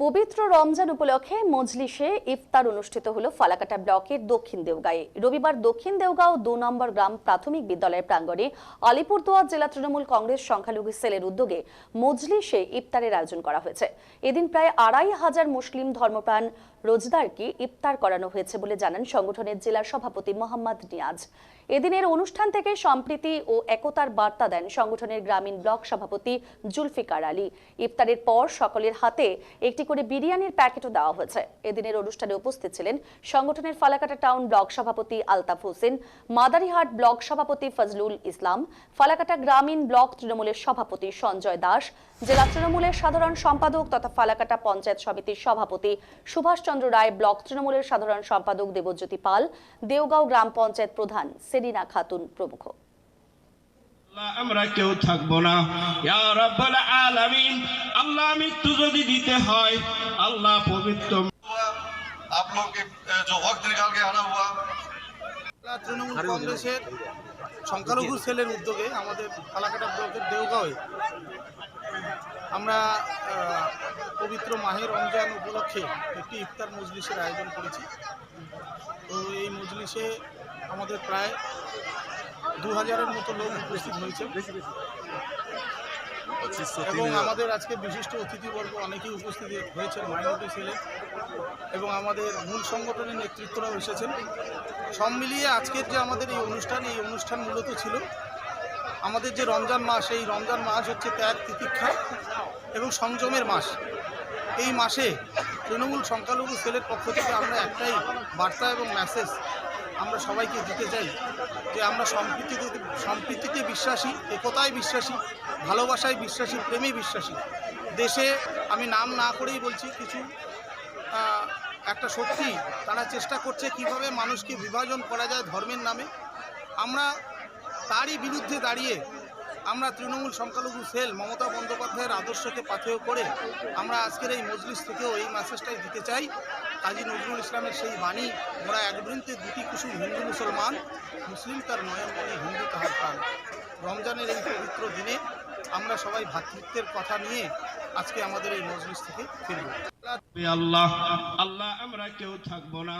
পবিত্র রমজান উপলক্ষে মজলিসে ইফতার অনুষ্ঠিত হলো ফালাকাটা ব্লকের দক্ষিণ দেওগাঁয়ে। রবিবার দক্ষিণ দেওগাঁও দু নম্বর গ্রাম প্রাথমিক বিদ্যালয়ের প্রাঙ্গণে আলিপুরদুয়ার জেলা তৃণমূল কংগ্রেস সংখ্যালঘু সেলের উদ্যোগে মজলিসে ইফতারের আয়োজন করা হয়েছে। এদিন প্রায় আড়াই হাজার মুসলিম ধর্মপ্রাণ রোজদারকে ইফতার করানো হয়েছে বলে জানান সংগঠনের জেলা সভাপতি মোহাম্মদ নিয়াজ। এদিনের অনুষ্ঠান থেকে সম্প্রীতি ও একতার বার্তা দেন সংগঠনের গ্রামীণ ব্লক সভাপতি জুলফিকার আলী। ইফতারের পর সকলের হাতে একটি করে বিরিয়ানির প্যাকেটও দেওয়া হয়েছে। এদিনের অনুষ্ঠানে উপস্থিত ছিলেন সংগঠনের ফালাকাটা টাউন ব্লক সভাপতি আলতাফ হোসেন, মাদারিহাট ব্লক সভাপতি ফজলুল ইসলাম, ফালাকাটা গ্রামীণ ব্লক তৃণমূলের সভাপতি সঞ্জয় দাস, জেলা তৃণমূলের সাধারণ সম্পাদক তথা ফালাকাটা পঞ্চায়েত সমিতির সভাপতি সুভাষচন্দ্র রায়, ব্লক তৃণমূলের সাধারণ সম্পাদক দেবজ্যোতি পাল, দেওগাঁও গ্রাম পঞ্চায়েত প্রধান সেলিনা খাতুন প্রমুখ। আমরা কেউ থাকবো না ইয়া রাব্বাল আলামিন আল্লাহ মৃত্যু যদি দিতে হয় আল্লাহ পবিত্র हुआ आप लोग के अ, जो वक्त निकाल के आना हुआ জেলা তৃণমূল কংগ্রেসের সংখ্যালঘু সেলের উদ্যোগে আমাদের ফালাকাটা ব্লকের দেওগাঁওয়ে আমরা আহ, পবিত্র মাহের রমজান উপলক্ষে একটি ইফতার মজলিসের আয়োজন করেছি তো এই মজলিসে আমাদের প্রায় দু হাজারের মতো লোক উপস্থিত হয়েছে। এবং আমাদের আজকে বিশিষ্ট অতিথিবর্গ অনেকেই উপস্থিত হয়েছেন মাইনরিটি সেলে এবং আমাদের মূল সংগঠনের নেতৃত্বরাও এসেছেন। সব মিলিয়ে আজকের যে আমাদের এই অনুষ্ঠান এই অনুষ্ঠান মূলত ছিল আমাদের যে রমজান মাস এই রমজান মাস হচ্ছে ত্যাগ তিতিক্ষা এবং সংযমের মাস। এই মাসে তৃণমূল সংখ্যালঘু সেলের পক্ষ থেকে আমরা একটাই বার্তা এবং মেসেজ আমরা সবাইকে দিতে চাই যে আমরা সম্প্রীতিতে সম্প্রীতিতে বিশ্বাসী, একতায় বিশ্বাসী, ভালোবাসায় বিশ্বাসী, প্রেমে বিশ্বাসী। দেশে আমি নাম না করেই বলছি, কিছু একটা শক্তি তারা চেষ্টা করছে কীভাবে মানুষকে বিভাজন করা যায় ধর্মের নামে। আমরা তারই বিরুদ্ধে দাঁড়িয়ে আমরা তৃণমূল সংখ্যালঘু সেল মমতা বন্দ্যোপাধ্যায়ের আদর্শকে পাথেয় করে আমরা আজকের এই মজলিস থেকেও এই মেসেজটাই দিতে চাই। কাজী নজরুল ইসলামের সেই বাণী মোরা এক বৃন্তে দুটি কুসুম হিন্দু মুসলমান, মুসলিম তার নয়ন মনে হিন্দু তাহার প্রাণ। রমজানের এই পবিত্র দিনে আমরা সবাই ভ্রাতৃত্বের কথা নিয়ে আজকে আমাদের এই মজলিস থেকে ফিরব। আল্লাহ আল্লাহ আমরা কেউ থাকব না।